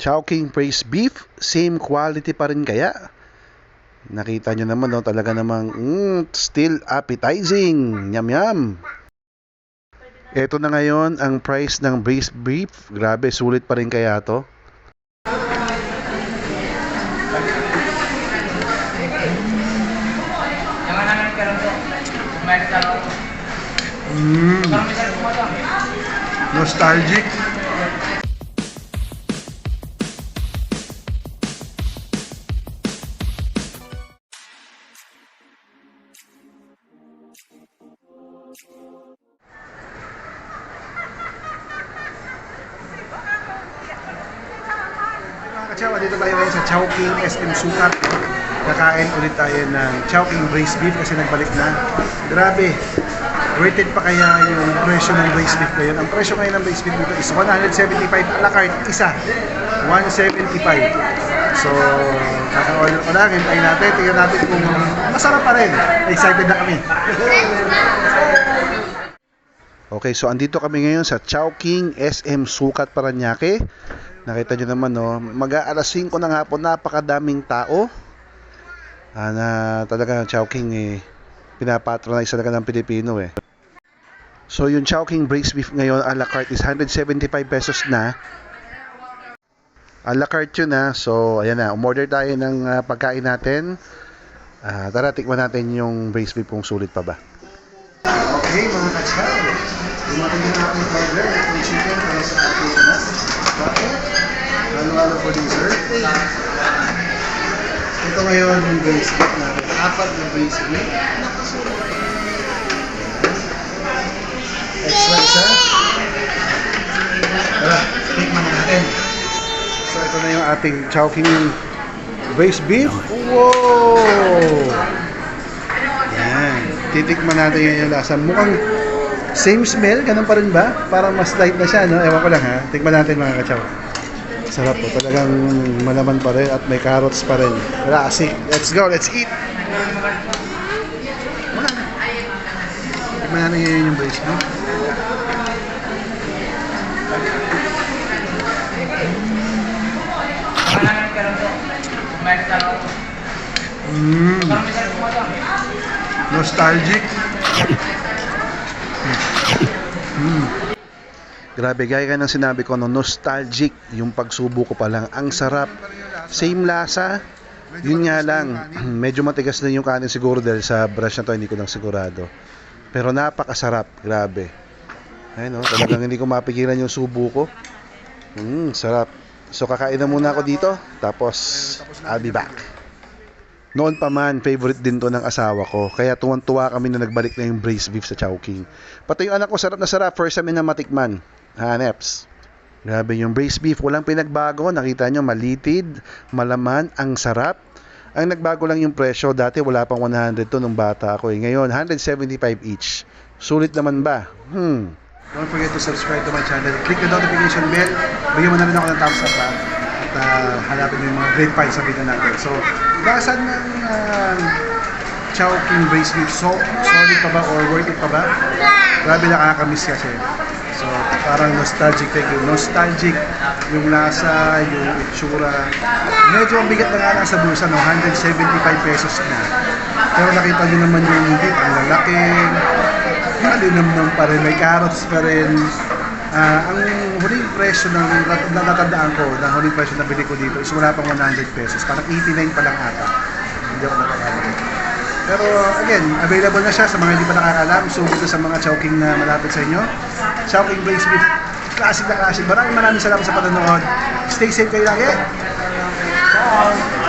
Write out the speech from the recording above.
Chowking Praise Beef, same quality pa rin kaya? Nakita nyo naman, no, talaga namang mm, still appetizing. Yum yum. Ito na ngayon ang price ng braised beef. Grabe, sulit pa rin kaya to. Mm. Nostalgic. Kachawa, dito tayo ngayon sa Chowking SM Sukat. Kakain ulit tayo ng Chowking Braised Beef kasi nagbalik na. Grabe, rated pa kaya yung presyo ng braised beef ngayon? Ang presyo ngayon ng braised beef dito is 175 a la carte, isa. 175. So, kaka-order ko lang, hintayin natin, tingnan natin kung masarap pa rin. Excited na kami. Okay, so andito kami ngayon sa Chowking SM Sukat Paranaque. Nakita nyo naman, no, mag-aalas 5 ng hapon, napakadaming tao. Ah, na talaga Chowking eh, pinapatronize talaga ng Pilipino eh. So yung Chowking Braised Beef ngayon a la carte is 175 pesos na. A la carte yun na. So ayan na, umorder tayo ng ah, pagkain natin. Ah, tara, tikman natin yung braised beef kung sulit pa ba. Okay, mga kachaw. Dumating na ating burger. Itong chicken para sa ating? Halo-halo for dessert. Ito ngayon yung braised beef natin. Apat na braised beef. Extra isa. Tara, tikman na natin. So ito na yung ating Chowking braised beef. Wow! Yan. Titikman natin yun yung lasa. Mukhang same smell, ganun pa rin ba? Parang mas light na siya, no? Ewan ko lang ha. Tikman natin mga kachaw. Sarap po. Talagang malaman pa rin at may carrots pa rin. Wala kasi. Let's go, let's eat! Tikman natin ngayon yung braised beef. Mm. Nostalgic. Grabe, gaya ng sinabi ko, no, nostalgic yung pagsubo ko pa lang. Ang sarap. Same lasa. Yun nga lang, medyo matigas na yung kanin siguro dahil sa brush na to, hindi ko lang sigurado. Pero napakasarap, grabe. Ayun, no, talagang hindi ko mapigilan yung subo ko. Mm, sarap. So kakain na muna ako dito, tapos I'll be back. Noon pa man, favorite din to ng asawa ko. Kaya tuwan-tuwa kami na nagbalik na yung braised beef sa Chowking. Pati yung anak ko, sarap na sarap. First time na matikman. Haneps. Grabe yung braised beef. Walang pinagbago. Nakita nyo, malitid, malaman, ang sarap. Ang nagbago lang yung presyo. Dati wala pang 100 to nung bata ako. Eh. Ngayon, 175 each. Sulit naman ba? Hmm. Don't forget to subscribe to my channel. Click the notification bell. Bigyan mo na rin ako ng thumbs up ha. At uh, hanapin mo yung mga great finds sa video natin. So, basan ng uh, Chowking Braised Beef. So, solid pa ba or worth it pa ba? Grabe nakakamiss kasi. So, parang nostalgic you. Nostalgic yung lasa, yung itsura. Medyo ang bigat na nga lang sa bulsa, no? 175 pesos na. Pero nakita nyo naman yung beef, ang lalaki, malinamnam pa rin, may carrots pa rin. Ah, ang huling presyo ng na natatandaan ko, na huling presyo na bili ko dito is wala pang 100 pesos. Parang 89 pa lang ata. Hindi ako nakakamali. Pero again, available na siya sa mga hindi pa nakakalam. So, dito sa mga chowking na malapit sa inyo. Chowking Braised Beef. Classic na classic. Maraming maraming salamat sa panonood. Stay safe kayo lagi. Bye!